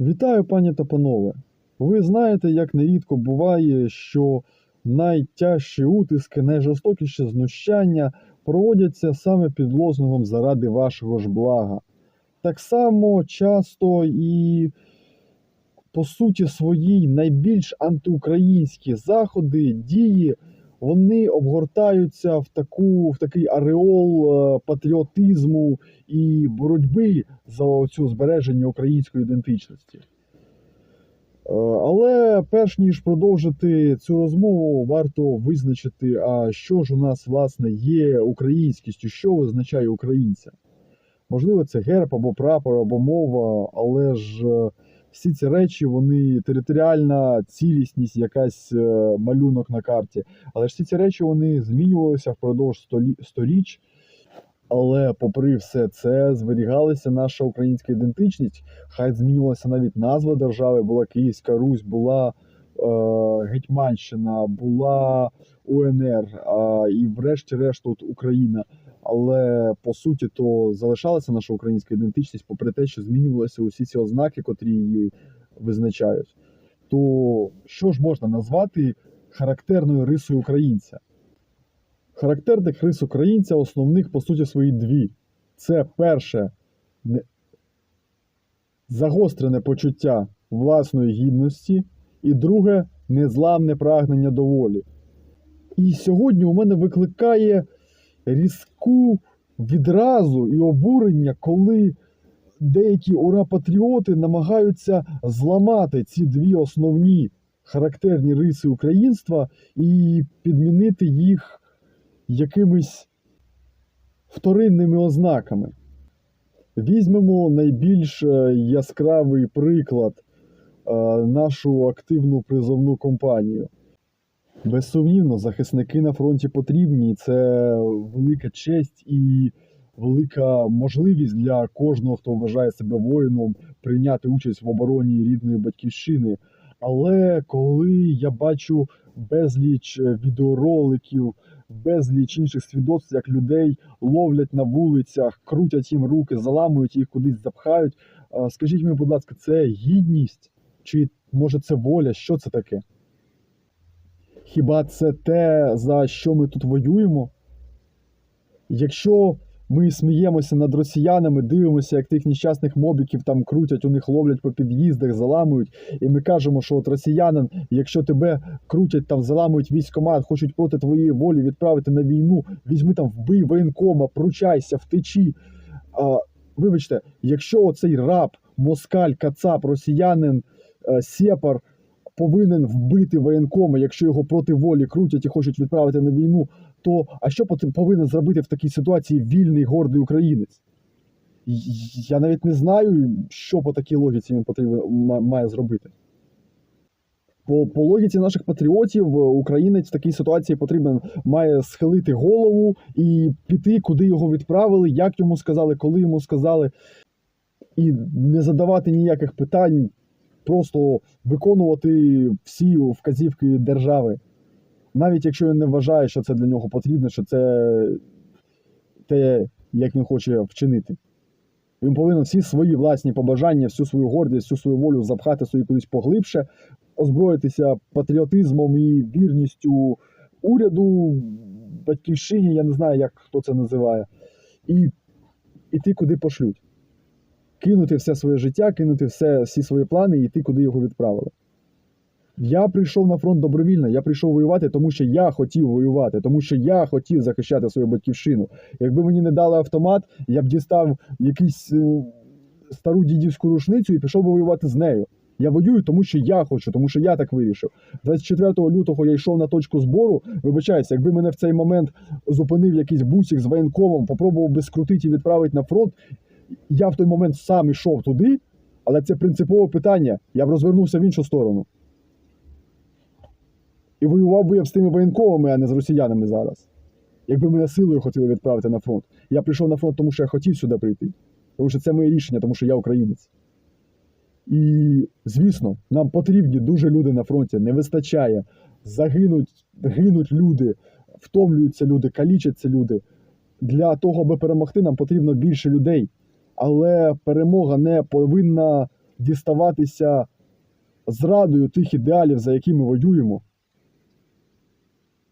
Вітаю, пані та панове. Ви знаєте, як нерідко буває, що найтяжчі утиски, найжорстокіші знущання проводяться саме під лозунгом заради вашого ж блага. Так само часто і по суті своїй найбільш антиукраїнські заходи, дії, вони обгортаються в, таку, в такий ареол е, патріотизму і боротьби за цю збереження української ідентичності. Е, Але перш ніж продовжити цю розмову, варто визначити, а що ж у нас власне є українськістю, що визначає українця. Можливо, це герб або прапор, або мова, але ж е, всі ці речі, вони територіальна цілісність, якась е, малюнок на карті. Але ж всі ці речі вони змінювалися впродовж сторіч. Але попри все це зберігалася наша українська ідентичність. Хай змінювалася навіть назва держави, була Київська Русь, була е, Гетьманщина, була УНР, а, і врешті-решт от Україна. Але по суті, то залишалася наша українська ідентичність, попри те, що змінювалися усі ці ознаки, котрі її визначають. То що ж можна назвати характерною рисою українця? Характерних рис українця основних по суті свої дві. Це перше не- загострене почуття власної гідності, і друге незламне прагнення до волі. І сьогодні у мене викликає різку відразу і обурення, коли деякі ура-патріоти намагаються зламати ці дві основні характерні риси українства і підмінити їх якимись вторинними ознаками. Візьмемо найбільш е, яскравий приклад е, нашу активну призовну кампанію. Безсумнівно, захисники на фронті потрібні. Це велика честь і велика можливість для кожного, хто вважає себе воїном, прийняти участь в обороні рідної батьківщини. Але коли я бачу безліч е, відеороликів, безліч інших свідоцтв, як людей ловлять на вулицях, крутять їм руки, заламують їх кудись запхають. Скажіть мені, будь ласка, це гідність? Чи може це воля? Що це таке? Хіба це те, за що ми тут воюємо? Якщо ми сміємося над росіянами, дивимося, як тих нещасних мобіків там крутять, у них ловлять по під'їздах, заламують, і ми кажемо, що от росіянин, якщо тебе крутять там, заламують військомат, хочуть проти твоєї волі відправити на війну, візьми там, вбий воєнкома, пручайся, втечі. А, вибачте, якщо оцей раб, москаль, кацап, росіянин, е, сепар повинен вбити воєнкома, якщо його проти волі крутять і хочуть відправити на війну, то а що повинен зробити в такій ситуації вільний гордий українець? Я навіть не знаю, що по такій логіці він потрібен має зробити. По, по логіці наших патріотів, е, українець в такій ситуації потрібен має схилити голову і піти, куди його відправили, як йому сказали, коли йому сказали, і не задавати ніяких питань, просто виконувати всі вказівки держави. Навіть якщо він не вважає, що це для нього потрібно, що це те, як він хоче вчинити. Він повинен всі свої власні побажання, всю свою гордість, всю свою волю запхати собі кудись поглибше, озброїтися патріотизмом і вірністю уряду, батьківщині, я не знаю, як хто це називає, і іти куди пошлють. Кинути все своє життя, кинути все, всі свої плани і йти, куди його відправили. Я прийшов на фронт добровільно, я прийшов воювати, тому що я хотів воювати, тому що я хотів захищати свою батьківщину. Якби мені не дали автомат, я б дістав якусь е, стару дідівську рушницю і пішов би воювати з нею. Я воюю, тому що я хочу, тому що я так вирішив. 24 лютого я йшов на точку збору. Вибачаюся, якби мене в цей момент зупинив якийсь бусик з воєнкомом, попробував би скрутити і відправити на фронт. Я в той момент сам йшов туди, але це принципове питання. Я б розвернувся в іншу сторону. І воював би я б з тими воєнковими, а не з росіянами зараз. Якби мене силою хотіли відправити на фронт. Я прийшов на фронт, тому що я хотів сюди прийти. Тому що це моє рішення, тому що я українець. І, звісно, нам потрібні дуже люди на фронті. Не вистачає. Загинуть, гинуть люди, втомлюються люди, калічаться люди. Для того, аби перемогти, нам потрібно більше людей. Але перемога не повинна діставатися зрадою тих ідеалів, за які ми воюємо.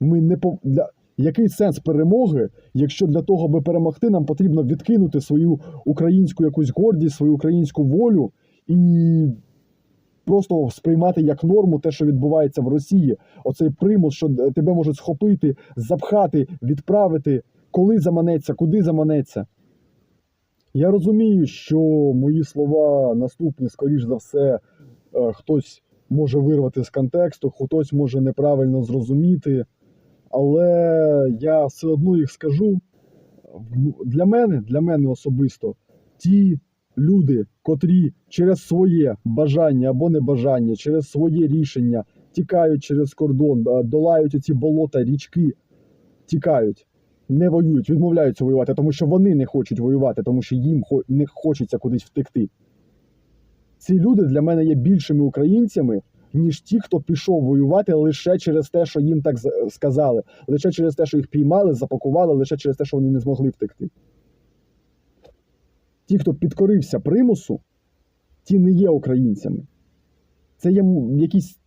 Ми не пов... для... Який сенс перемоги, якщо для того, аби перемогти, нам потрібно відкинути свою українську якусь гордість, свою українську волю і просто сприймати як норму те, що відбувається в Росії. Оцей примус, що тебе можуть схопити, запхати, відправити, коли заманеться, куди заманеться. Я розумію, що мої слова наступні, скоріш за все, е, хтось може вирвати з контексту, хтось може неправильно зрозуміти, але я все одно їх скажу. Для мене, для мене особисто, ті люди, котрі через своє бажання або небажання, через своє рішення тікають через кордон, е, долають ці болота, річки, тікають, не воюють, відмовляються воювати, тому що вони не хочуть воювати, тому що їм не хочеться кудись втекти. Ці люди для мене є більшими українцями, ніж ті, хто пішов воювати лише через те, що їм так сказали, лише через те, що їх піймали, запакували, лише через те, що вони не змогли втекти. Ті, хто підкорився примусу, ті не є українцями. Це є якісь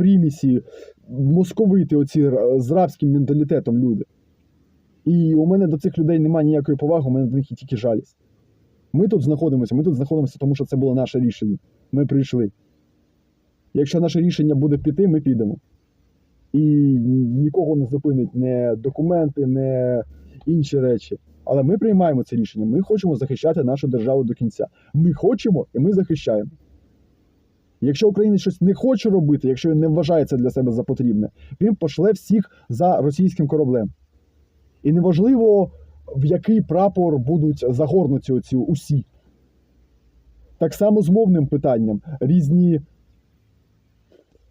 примісі, московити, оці з рабським менталітетом люди. І у мене до цих людей немає ніякої поваги, у мене до них є тільки жалість. Ми тут знаходимося, ми тут знаходимося, тому що це було наше рішення. Ми прийшли. Якщо наше рішення буде піти, ми підемо. І нікого не зупинить не документи, не інші речі. Але ми приймаємо це рішення. Ми хочемо захищати нашу державу до кінця. Ми хочемо і ми захищаємо. Якщо українець щось не хоче робити, якщо він не вважає це для себе за потрібне, він пошле всіх за російським кораблем. І неважливо, в який прапор будуть загорнуті оці усі. Так само з мовним питанням. Різні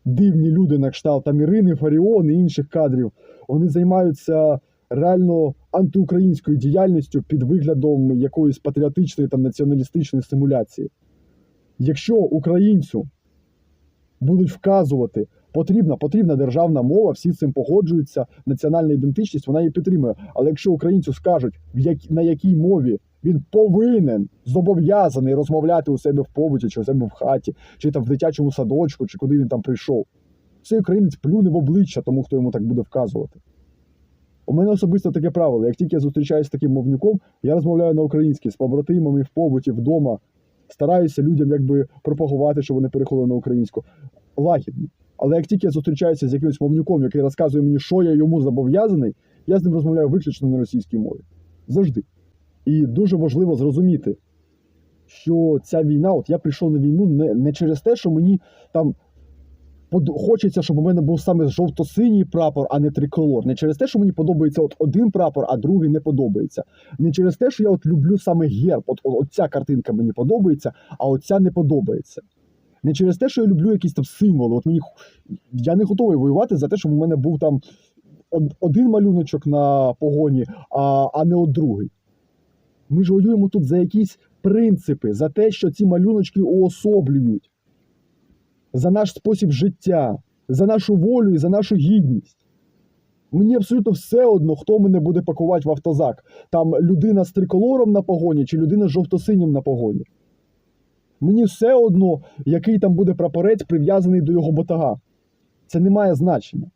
дивні люди на кшталт там Ірини, Фаріон і інших кадрів, вони займаються реально антиукраїнською діяльністю під виглядом якоїсь патріотичної та націоналістичної симуляції. Якщо українцю будуть вказувати, потрібна, потрібна державна мова, всі з цим погоджуються, національна ідентичність, вона її підтримує. Але якщо українцю скажуть, в як, на якій мові він повинен зобов'язаний розмовляти у себе в побуті, чи у себе в хаті, чи там в дитячому садочку, чи куди він там прийшов, цей українець плюне в обличчя тому, хто йому так буде вказувати. У мене особисто таке правило. Як тільки я зустрічаюся з таким мовнюком, я розмовляю на українській з побратимами в побуті, вдома. Стараюся людям якби пропагувати, щоб вони переходили на українську. Лагідно. Але як тільки я зустрічаюся з якимось мовнюком, який розказує мені, що я йому зобов'язаний, я з ним розмовляю виключно на російській мові. Завжди. І дуже важливо зрозуміти, що ця війна, от я прийшов на війну не, не через те, що мені там хочеться, щоб у мене був саме жовто-синій прапор, а не триколор. Не через те, що мені подобається от один прапор, а другий не подобається. Не через те, що я от люблю саме герб. От, от, от ця картинка мені подобається, а от ця не подобається. Не через те, що я люблю якісь там символи. От мені я не готовий воювати за те, щоб у мене був там один малюночок на погоні, а, а не от другий. Ми ж воюємо тут за якісь принципи, за те, що ці малюночки уособлюють, за наш спосіб життя, за нашу волю і за нашу гідність. Мені абсолютно все одно, хто мене буде пакувати в автозак. Там людина з триколором на погоні чи людина з жовто-синім на погоні. Мені все одно, який там буде прапорець прив'язаний до його ботага. Це не має значення.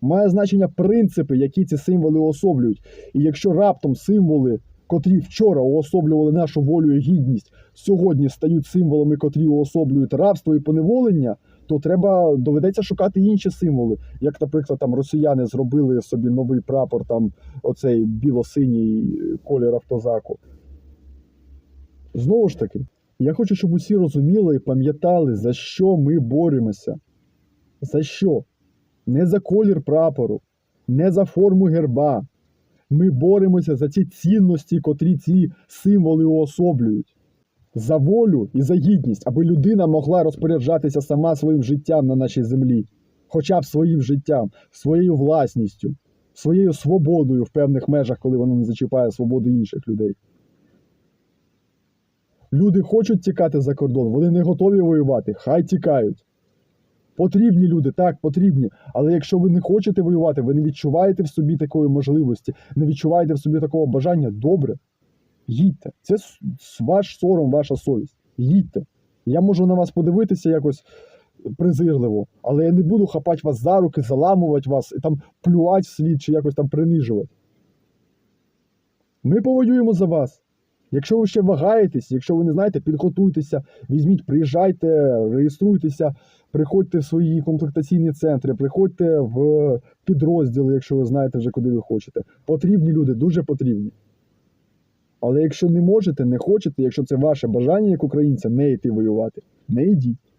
Має значення принципи, які ці символи уособлюють. І якщо раптом символи, котрі вчора уособлювали нашу волю і гідність, сьогодні стають символами, котрі уособлюють рабство і поневолення, то треба доведеться шукати інші символи. Як, наприклад, там росіяни зробили собі новий прапор, там оцей біло-синій колір автозаку. Знову ж таки, я хочу, щоб усі розуміли і пам'ятали, за що ми боремося. За що? Не за колір прапору, не за форму герба. Ми боремося за ці цінності, котрі ці символи уособлюють. За волю і за гідність, аби людина могла розпоряджатися сама своїм життям на нашій землі, хоча б своїм життям, своєю власністю, своєю свободою в певних межах, коли вона не зачіпає свободи інших людей. Люди хочуть тікати за кордон, вони не готові воювати, хай тікають. Потрібні люди, так, потрібні. Але якщо ви не хочете воювати, ви не відчуваєте в собі такої можливості, не відчуваєте в собі такого бажання, добре, їдьте. Це ваш сором, ваша совість. Їдьте. Я можу на вас подивитися якось презирливо, але я не буду хапати вас за руки, заламувати вас і там плювати вслід чи якось там принижувати. Ми повоюємо за вас. Якщо ви ще вагаєтесь, якщо ви не знаєте, підготуйтеся, візьміть, приїжджайте, реєструйтеся, приходьте в свої комплектаційні центри, приходьте в підрозділи, якщо ви знаєте вже, куди ви хочете. Потрібні люди, дуже потрібні. Але якщо не можете, не хочете, якщо це ваше бажання як українця, не йти воювати, не йдіть.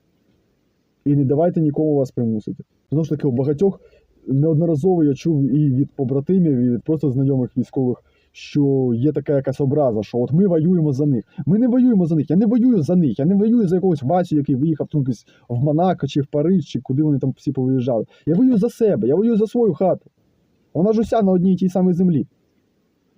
І не давайте нікому вас примусити. Тому ж таки, у багатьох неодноразово я чув і від побратимів, і від просто знайомих військових, що є така якась образа, що от ми воюємо за них. Ми не воюємо за них. Я не воюю за них. Я не воюю за якогось Васю, який виїхав там в Монако чи в Париж, чи куди вони там всі повиїжджали. Я воюю за себе, я воюю за свою хату. Вона ж уся на одній і тій самій землі.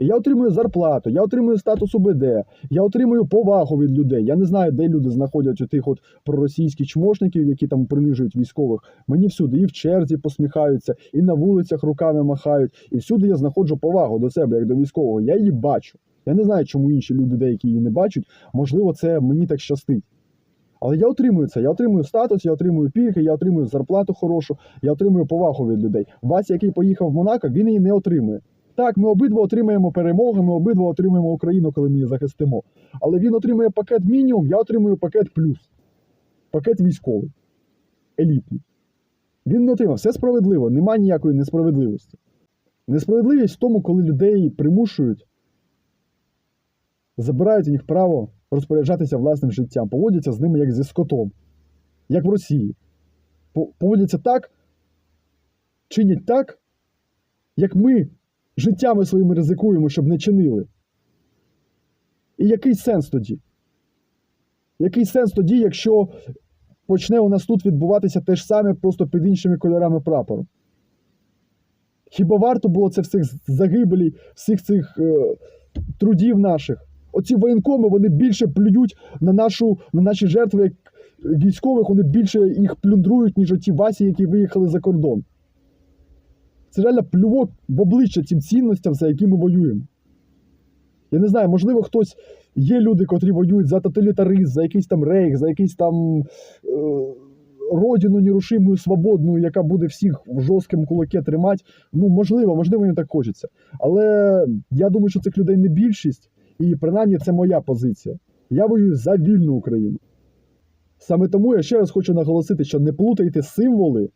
Я отримую зарплату, я отримую статус УБД, я отримую повагу від людей. Я не знаю, де люди знаходять тих от проросійських чмошників, які там принижують військових. Мені всюди і в черзі посміхаються, і на вулицях руками махають. І всюди я знаходжу повагу до себе, як до військового. Я її бачу. Я не знаю, чому інші люди деякі її не бачать. Можливо, це мені так щастить. Але я отримую це. Я отримую статус, я отримую пільги, я отримую зарплату хорошу, я отримую повагу від людей. Вася, який поїхав в Монако, він її не отримує. Так, ми обидва отримаємо перемогу, ми обидва отримаємо Україну, коли ми її захистимо. Але він отримує пакет мінімум, я отримую пакет плюс. Пакет військовий. Елітний. Він не отримав. Все справедливо, немає ніякої несправедливості. Несправедливість в тому, коли людей примушують, забирають у них право розпоряджатися власним життям, поводяться з ними як зі скотом, як в Росії. Поводяться так, чинять так, як ми життями своїми ризикуємо, щоб не чинили. І який сенс тоді? Який сенс тоді, якщо почне у нас тут відбуватися те ж саме, просто під іншими кольорами прапору? Хіба варто було це всіх загибелей, всіх цих е, трудів наших? Оці воєнкоми вони більше плюють на, нашу, на наші жертви як військових, вони більше їх плюндрують, ніж оті Васі, які виїхали за кордон. Це реально плювок в обличчя цим цінностям, за які ми воюємо. Я не знаю, можливо, хтось є люди, котрі воюють за тоталітаризм, за якийсь там рейх, за якийсь там е, родину нерушимою, свободну, яка буде всіх в жорсткому кулаке тримати. Ну, можливо, можливо, їм так хочеться. Але я думаю, що цих людей не більшість, і принаймні це моя позиція. Я воюю за вільну Україну. Саме тому я ще раз хочу наголосити, що не плутайте символи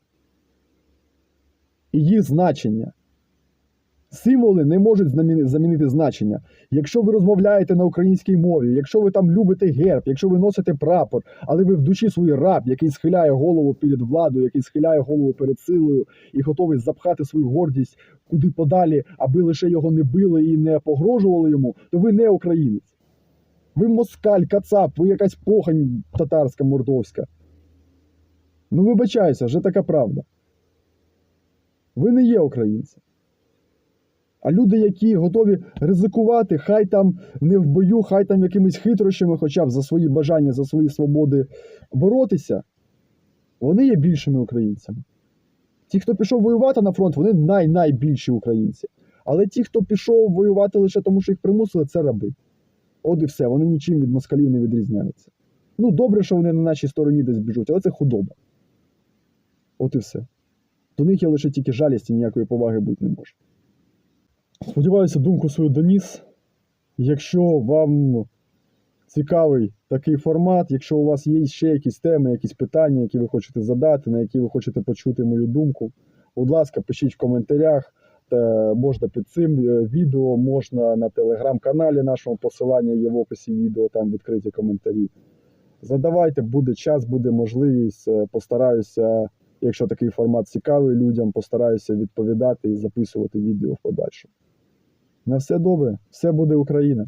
їх значення. Символи не можуть замінити значення. Якщо ви розмовляєте на українській мові, якщо ви там любите герб, якщо ви носите прапор, але ви в душі свій раб, який схиляє голову перед владою, який схиляє голову перед силою і готовий запхати свою гордість куди подалі, аби лише його не били і не погрожували йому, то ви не українець. Ви москаль, кацап, ви якась похань татарська мордовська. Ну, вибачайся, вже така правда. Ви не є українцем. А люди, які готові ризикувати, хай там не в бою, хай там якимись хитрощами, хоча б за свої бажання, за свої свободи боротися, вони є більшими українцями. Ті, хто пішов воювати на фронт, вони най-найбільші українці. Але ті, хто пішов воювати лише тому, що їх примусили, це раби. От і все, вони нічим від москалів не відрізняються. Ну, добре, що вони на нашій стороні десь біжуть, але це худоба. От і все. До них є лише тільки жалість і ніякої поваги бути не може. Сподіваюся, думку свою доніс. Якщо вам цікавий такий формат, якщо у вас є ще якісь теми, якісь питання, які ви хочете задати, на які ви хочете почути мою думку, будь ласка, пишіть в коментарях. Та можна під цим е, відео, можна на телеграм-каналі нашому посилання є в описі відео, там відкриті коментарі. Задавайте, буде час, буде можливість. Е, Постараюся, якщо такий формат цікавий людям, постараюся відповідати і записувати відео в подальшому. На все добре, все буде Україна.